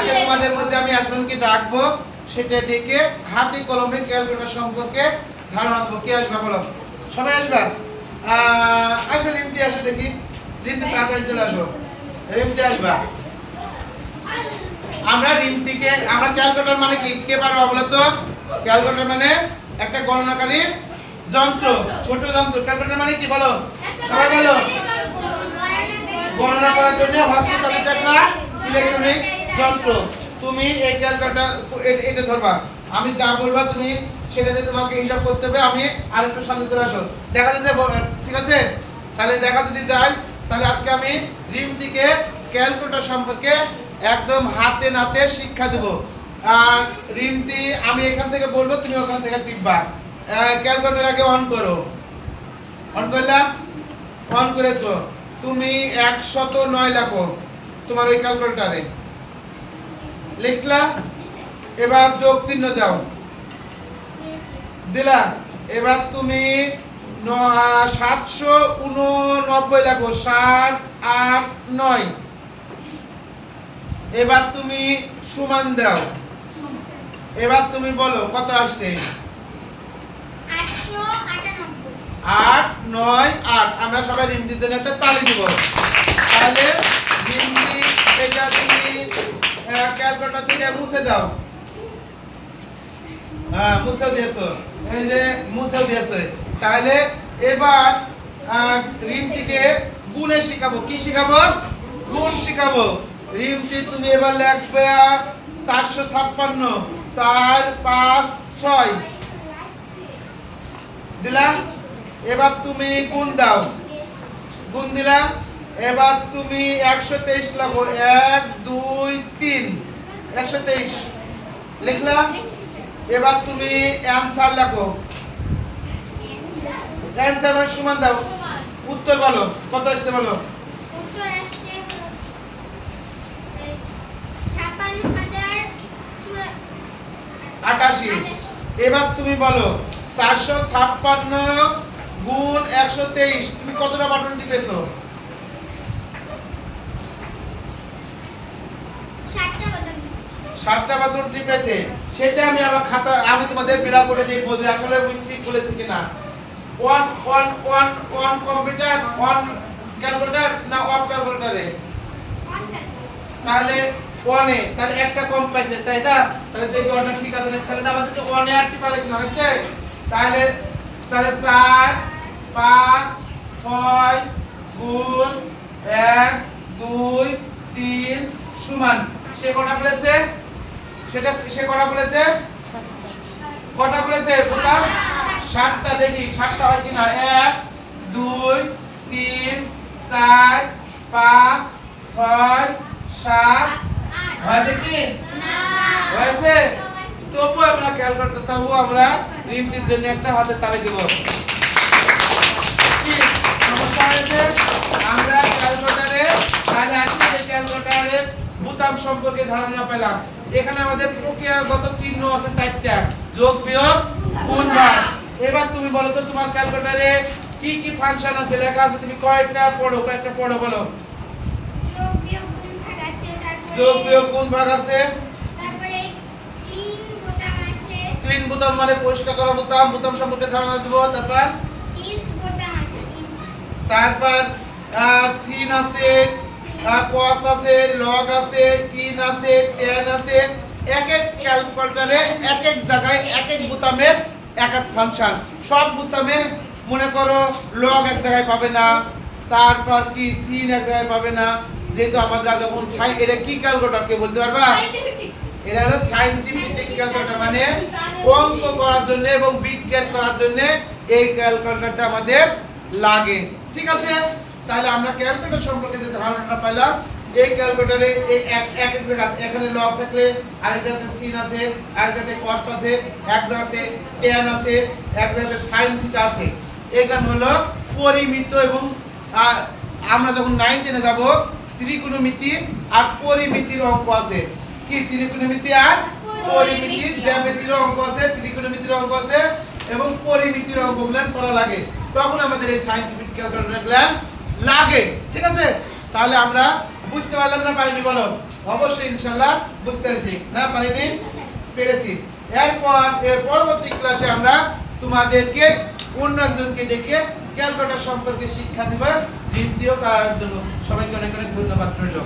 আজকে তোমাদের মধ্যে আমি একজনকে ডাকবো, সেটা ডেকে হাতে কলমে ক্যালকুলেটর সম্পর্কে ধারণা দেবো। কে আসবে বলো? সবাই আসবা? আসো, রিমতি আসো দেখি। রিমতি, তাড়াতাড়ি চলে আসো। রিমতি আসবা? আমরা রিমতিকে, আমরা ক্যালকুলেটর মানে কি? কে পারবা বলো তো? ক্যালকুলেটর মানে একটা গণনাকারী যন্ত্র, ছোট যন্ত্র। ক্যালকুলেটর মানে কি বলো? সবাই বলো। গণনা করার জন্য হস্তচালিত একটা ইলেকট্রনিক যন্ত্র তুমি এই ক্যালকুলেটর এটা ধরবা। আমি যা বলবা তুমি সেটাতে তোমাকে হিসাব করতে হবে। আমি আরেকটু সামনে চলে আসো। দেখা যাচ্ছে ঠিক আছে? তাহলে দেখা যদি যায়, তাহলে আজকে আমি রিমতিকে ক্যালকুলেটর সম্পর্কে একদম হাতে নাতে শিক্ষা দেব। রিমতি আমি এখান থেকে বলব, তুমি ওখান থেকে টিপবা। ক্যালকুলেটর আগে অন করো। অন করলাম অন করেছ। তুমি একশত নয় লেখো তোমার ওই ক্যালকুলেটারে লিখলা এবার যোগ চিহ্ন দাও। দিলা এবার তুমি সাতশো উননব্বই লেখো সাত আট নয়। এবার তুমি সমান দাও। এবার তুমি বলো কত আসছে? আট নয় আট। আমরা সবাই রিমতির জন্য একটা তালি দিব। তাহলে রিমতি এটা তুমি ক্যালকুলেটর থেকে মুছে দাও। হ্যাঁ মুছে দিয়েছ। এই যে মুছে দিয়েছে। তাহলে এবার আহ, রিমতিকে গুণে শিখাবো। কি শিখাবো? গুণ শিখাবো। রিমতি তুমি এবার লিখবে চারশো ছাপ্পান্ন চার পাঁচ ছয়। দিলাম? এবার তুমি গুণ দাও। গুণ দিলা এবার তুমি একশো তেইশ লাগো। এক দুই তিন। একশো তেইশ। লিখলা? এবার তুমি অ্যান্সার লেখো। অ্যান্সার মানে সমান দাও। উত্তর বলো। কত আসতে বলো? আটাশি। এবার তুমি বলো চারশো ছাপ্পান্ন গুণ একশো তেইশ। তুমি কতটা বাটন টিপেছো? সাতটা বা বাথরুম টিপেছে সেটা আমি আমার খাতা, আমি তোমাদের বিলা করে দেখব যে আসলে উনি ঠিক বলেছে কিনা। One one one one computer one calculator না অফ ক্যালকুলেটরে তাহলে ওয়ানে তাহলে একটা কম পাইছে, তাই না? তাহলে দেখি ওয়ানটা ঠিক আছে? তাহলে আমাদেরকে ওয়ানে আর টিপা লাগছে না হচ্ছে তাহলে তাহলে চার, পাঁচ, ছয়, গুণ এক, দুই, তিন, সমান। সে কটা বলেছে সেটা সে কটা বলেছে? কটা বলেছে? বললাম সাতটা দেখি, সাতটা হয় কিনা? এক, দুই, তিন, চার, পাঁচ, ছয়, সাত। হয়েছে কি? হয়েছে? তবু আমরা খেয়াল করতে তবু আমরা রিমতির জন্য একটা হাতে তালে দেব। সম্পর্কে ধারণা পেলাম। এখানে আমাদের প্রক্রিয়াগত চিহ্ন আছে চারটা। যোগ বিয়োগ গুণ ভাগ। এবার তুমি বলো তো তোমার ক্যালকুলেটারে কি কি ফাংশন আছে? লেখা আছে তুমি কয়টা পড়ো কয়টা পড়ো বলো। যোগ বিয়োগ গুণ ভাগ আছে ক্লিন বোতাম মানে পরিষ্কার করা বোতাম বোতাম সম্পর্কে ধারণা দেবো তারপর? তারপর সিন আছে কস আছে লগ আছে ইন আছে টেন আছে এক এক ক্যালকুলেটারে এক এক জায়গায় এক এক বোতামের এক এক ফাংশন সব বোতামে মনে করো লগ এক জায়গায় পাবে না তারপর কি সিন এক জায়গায় পাবে না যেহেতু আমরা যখন ছাই এটা কি ক্যালকুলেটর কে বলতে পারবা? এটা হলো সাইন্টিফিক ক্যালকুলেটর মানে অঙ্ক করার জন্য এবং বিজ্ঞান করার জন্য এই ক্যালকুলেটরটা আমাদের লাগে। ঠিক আছে? তাহলে আমরা ক্যালকুলেটর সম্পর্কে যে ধারণাটা পেলাম এই ক্যালকুলেটরে এই এক এক এক জায়গা এখানে লগ থাকলে আর আরেক জায়গাতে সিন আছে আর আরেক জায়গাতে কস্ট আছে এক জায়গাতে ট্যান আছে এক জায়গাতে সাইন থিটা আছে। এখানে হলো পরিমিত এবং আমরা যখন নাইন টেনে যাব ত্রিকোণমিতি আর পরিমিতির অঙ্ক আছে। কি ত্রিকোণমিতি আর পরিমিতি? জ্যামিতির অঙ্ক আছে ত্রিকোণমিতির অঙ্ক আছে এবং পরিমিতির অঙ্কগুলো করা লাগে। তখন আমাদের এই সায়েন্টিফিক ক্যালকুলেটর লাগে, ঠিক আছে? তাহলে আমরা বুঝতে পারলাম না পারিনি বলো? অবশ্যই ইনশাল্লাহ বুঝতে পেরেছি। না পারিনি? পেরেছি। এরপর, এর পরবর্তী ক্লাসে আমরা তোমাদেরকে অন্য একজনকে ডেকে ক্যালকাটার সম্পর্কে শিক্ষা দেবার দ্বিতীয় করার জন্য সবাইকে অনেক অনেক ধন্যবাদ রইল।